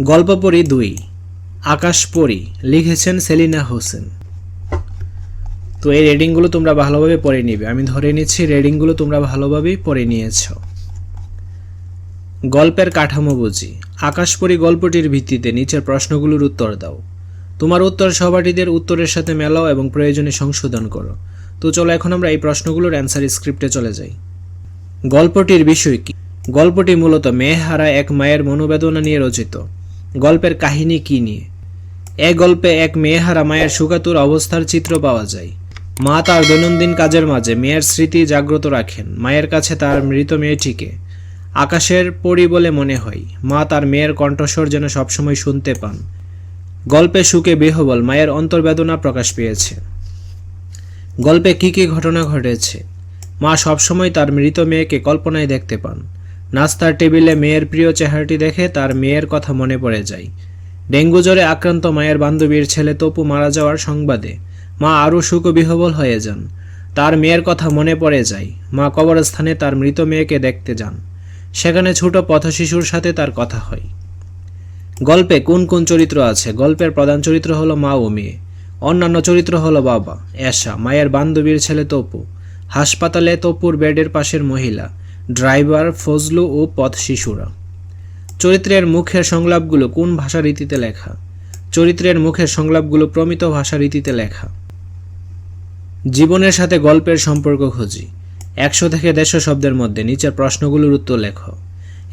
গল্প পড়ি দুই। আকাশ পড়ি, লিখেছেন সেলিনা হোসেন। তো এই রেডিংগুলো তোমরা ভালোভাবে পড়ে নিবে। আমি ধরে নিচ্ছি রেডিংগুলো তোমরা ভালোভাবেই পড়ে নিয়েছো। গল্পের কাঠামো বুঝি। আকাশপরী গল্পটির ভিত্তিতে নিচের প্রশ্নগুলোর উত্তর দাও। তোমার উত্তর সহপাঠীদের উত্তরের সাথে মেলাও এবং প্রয়োজনে সংশোধন করো। তো চলো এখন আমরা এই প্রশ্নগুলোর অ্যান্সার স্ক্রিপ্টে চলে যাই। গল্পটির বিষয় কি? গল্পটি মূলত মেয়েহারা এক মায়ের মনোবেদনা নিয়ে রচিত। গল্পের কাহিনী কি নিয়ে? এ গল্পে এক মেয়েহারা মায়ের সুকাতুর অবস্থার চিত্র পাওয়া যায়। মা তার দৈনন্দিন কাজের মাঝে মেয়ের স্মৃতি জাগ্রত রাখেন। মায়ের কাছে তার মৃত মেয়েটিকে আকাশের পরি বলে মনে হয়। মা তার মেয়ের কণ্ঠস্বর যেন সবসময় শুনতে পান। গল্পে সুখে বেহবল মায়ের অন্তর্বেদনা প্রকাশ পেয়েছে। গল্পে কি কি ঘটনা ঘটেছে? মা সবসময় তার মৃত মেয়েকে কল্পনায় দেখতে পান। নাস্তার টেবিলে মেয়ের প্রিয় চেহারাটি দেখে তার মেয়ের কথা মনে পড়ে যায়। ডেঙ্গু জ্বরে আক্রান্ত মায়ের বান্ধবীর ছেলে তপু মারা যাওয়ার সংবাদে মা আরও সুখবিহবল হয়ে যান। তার মেয়ের কথা মনে পড়ে যায়। মা কবরস্থানে তার মৃত মেয়েকে দেখতে যান। সেখানে ছোট পথশিশুর সাথে তার কথা হয়। গল্পে কোন কোন চরিত্র আছে? গল্পের প্রধান চরিত্র হলো মা ও মেয়ে। অন্যান্য চরিত্র হলো বাবা, এশা, মায়ের বান্ধবীর ছেলে তপু। হাসপাতালে তপুর বেডের পাশের মহিলা। ড্রাইভার ফজলু ও পথ শিশুরা। চরিত্রের মুখের সংলাপগুলো কোন ভাষা রীতিতে লেখা? চরিত্রের মুখের সংলাপগুলো প্রমিত ভাষা রীতিতে লেখা। জীবনের সাথে গল্পের সম্পর্ক খুঁজি। একশো থেকে দেড়শো শব্দের মধ্যে নিচের প্রশ্নগুলোর উত্তর লেখো।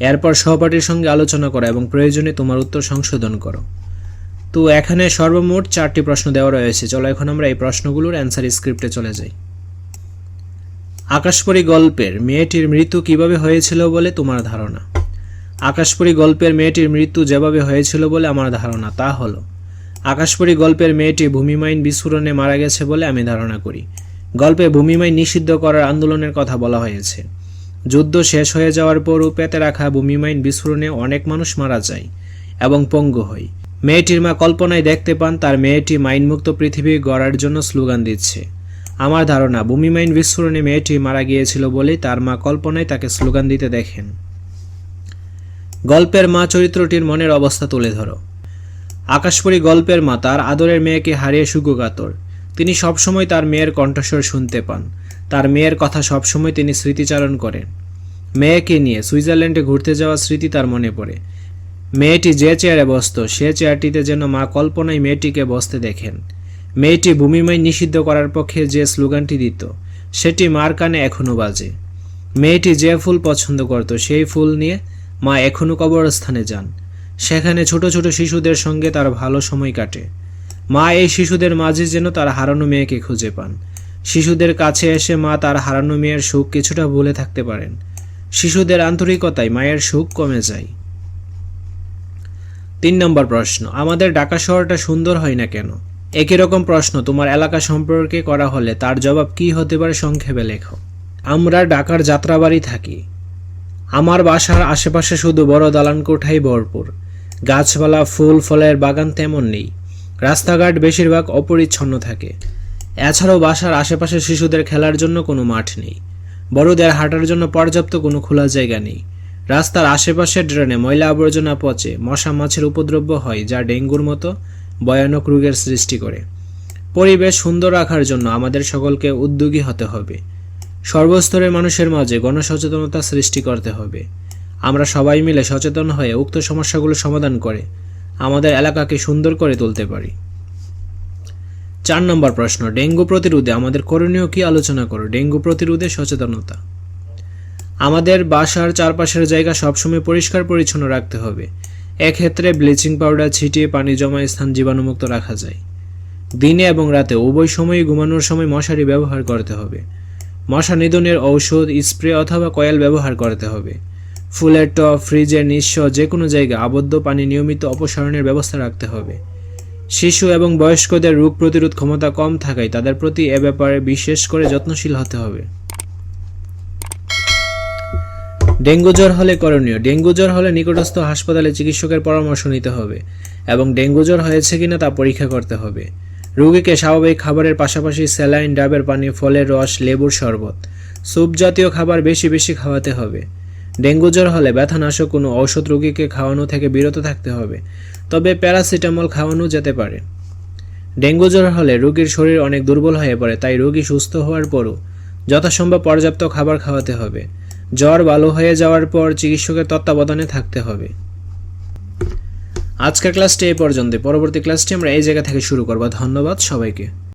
এরপর সহপাঠীর সঙ্গে আলোচনা করো এবং প্রয়োজনে তোমার উত্তর সংশোধন করো। তো এখানে সর্বমোট চারটি প্রশ্ন দেওয়া রয়েছে। চলো এখন আমরা এই প্রশ্নগুলোর অ্যান্সার স্ক্রিপ্টে চলে যাই। আকাশপরী গল্পের মেয়েটির মৃত্যু কীভাবে হয়েছিল বলে তোমার ধারণা? আকাশপরী গল্পের মেয়েটির মৃত্যু যেভাবে হয়েছিল বলে আমার ধারণা, তা হলো, আকাশপরী গল্পের মেয়েটি ভূমিমাইন বিস্ফোরণে মারা গেছে বলে আমি ধারণা করি। গল্পে ভূমিমাইন নিষিদ্ধ করার আন্দোলনের কথা বলা হয়েছে। যুদ্ধ শেষ হয়ে যাওয়ার পরও পেতে রাখা ভূমিমাইন বিস্ফোরণে অনেক মানুষ মারা যায় এবং পঙ্গু হয়। মেয়েটির মা কল্পনায় দেখতে পান তার মেয়েটি মাইনমুক্ত পৃথিবী গড়ার জন্য স্লোগান দিচ্ছে। আমার ধারণা, ভূমিমাইন বিস্ফোরণে মেয়েটি মারা গিয়েছিল বলেই তার মা কল্পনায় তাকে স্লোগান দিতে দেখেন। গল্পের মা চরিত্রটির মনের অবস্থা তুলে ধরো। আকাশপরী গল্পের মা তার আদরের মেয়েকে হারিয়ে সুখকাতর তিনি সবসময় তার মেয়ের কণ্ঠস্বর শুনতে পান। তার মেয়ের কথা সবসময় তিনি স্মৃতিচারণ করেন। মেয়েকে নিয়ে সুইজারল্যান্ডে ঘুরতে যাওয়া স্মৃতি তার মনে পড়ে। মেয়েটি যে চেয়ারে বসত, সে চেয়ারটিতে যেন মা কল্পনায় মেয়েটিকে বসতে দেখেন। মেয়েটি ভূমিময় নিষিদ্ধ করার পক্ষে যে স্লোগানটি দিত, সেটি মার কানে এখনও বাজে। মেয়েটি যে ফুল পছন্দ করত, সেই ফুল নিয়ে মা এখনও কবরস্থানে যান। সেখানে ছোট ছোট শিশুদের সঙ্গে তার ভালো সময় কাটে। মা এই শিশুদের মাঝে যেন তার হারানো মেয়েকে খুঁজে পান। শিশুদের কাছে এসে মা তার হারানো মেয়ের সুখ কিছুটা ভুলে থাকতে পারেন। শিশুদের আন্তরিকতায় মায়ের সুখ কমে যায়। তিন নম্বর প্রশ্ন, আমাদের ঢাকা শহরটা সুন্দর হয় না কেন? একই রকম প্রশ্ন, তোমার এলাকা সম্পর্কে করা হলে তার জবাব কি হতে পারে সংক্ষেপে লেখো। আমরা ঢাকার যাত্রাবাড়ি থাকি। আমার বাসার আশেপাশে শুধু বড় দালান কোঠাই ভরপুর। গাছপালা, ফুল, ফলের বাগান তেমন নেই। রাস্তাঘাট বেশিরভাগ অপরিচ্ছন্ন থাকে। এছাড়াও বাসার আশেপাশে শিশুদের খেলার জন্য কোনো মাঠ নেই। বড়দের হাঁটার জন্য পর্যাপ্ত কোনো খোলা জায়গা নেই। রাস্তার আশেপাশের ড্রেনে ময়লা আবর্জনা পচে মশা মাছের উপদ্রব্য হয় যা ডেঙ্গুর মতো। ভয়ানক রোগের সৃষ্টি করে। পরিবেশ সুন্দর রাখার জন্য আমাদের সকলকে উদ্যোগী হতে হবে। সর্বস্তরের মানুষের মাঝে গণসচেতনতা সৃষ্টি করতে হবে। আমরা সবাই মিলে সচেতন হয়ে উক্ত সমস্যাগুলো সমাধান করে আমাদের এলাকাকে সুন্দর করে তুলতে পারি। চার নম্বর প্রশ্ন, ডেঙ্গু প্রতিরোধে আমাদের করণীয় কি আলোচনা করো? ডেঙ্গু প্রতিরোধে সচেতনতা। আমাদের বাসার চারপাশের জায়গা সবসময় পরিষ্কার পরিচ্ছন্ন রাখতে হবে। এক্ষেত্রে ব্লিচিং পাউডার ছিটিয়ে পানি জমা স্থান জীবাণুমুক্ত রাখা যায়। দিনে এবং রাতে উভয় সময়ই ঘুমানোর সময় মশারি ব্যবহার করতে হবে। মশা নিধনের ঔষধ, স্প্রে অথবা কয়েল ব্যবহার করতে হবে। ফুলের টপ ফ্রিজের নিঃস্ব যে কোনো জায়গায় আবদ্ধ পানি নিয়মিত অপসারণের ব্যবস্থা রাখতে হবে। শিশু এবং বয়স্কদের রোগ প্রতিরোধ ক্ষমতা কম থাকায় তাদের প্রতি এ ব্যাপারে বিশেষ করে যত্নশীল হতে হবে। ডেঙ্গু জ্বর হলে করণীয়। ডেঙ্গু জ্বর হলে নিকটস্থ হাসপাতালে চিকিৎসকের পরামর্শ নিতে হবে এবং ডেঙ্গু জ্বর হয়েছে কিনা তা পরীক্ষা করতে হবে। রোগীকে স্বাভাবিক খাবারের পাশাপাশি স্যালাইন, ডাবের পানি, ফলের রস, লেবুর শরবত, স্যুপ জাতীয় খাবার বেশি বেশি খাওয়াতে হবে। ডেঙ্গু জ্বর হলে ব্যথানাশক কোনো ঔষধ রোগীকে খাওয়ানো থেকে বিরত থাকতে হবে, তবে প্যারাসিটামল খাওয়ানো যেতে পারে। ডেঙ্গু জ্বর হলে রোগীর শরীর অনেক দুর্বল হয়ে পড়ে, তাই রোগী সুস্থ হওয়ার পরও যথাসম্ভব পর্যাপ্ত খাবার খাওয়াতে হবে। জ্বর ভালো হয়ে যাওয়ার পর চিকিৎসকের তত্ত্বাবধানে থাকতে হবে। আজকের ক্লাসটি এই পর্যন্ত পরবর্তী ক্লাসটি আমরা এই জায়গা থেকে শুরু করব। ধন্যবাদ সবাইকে।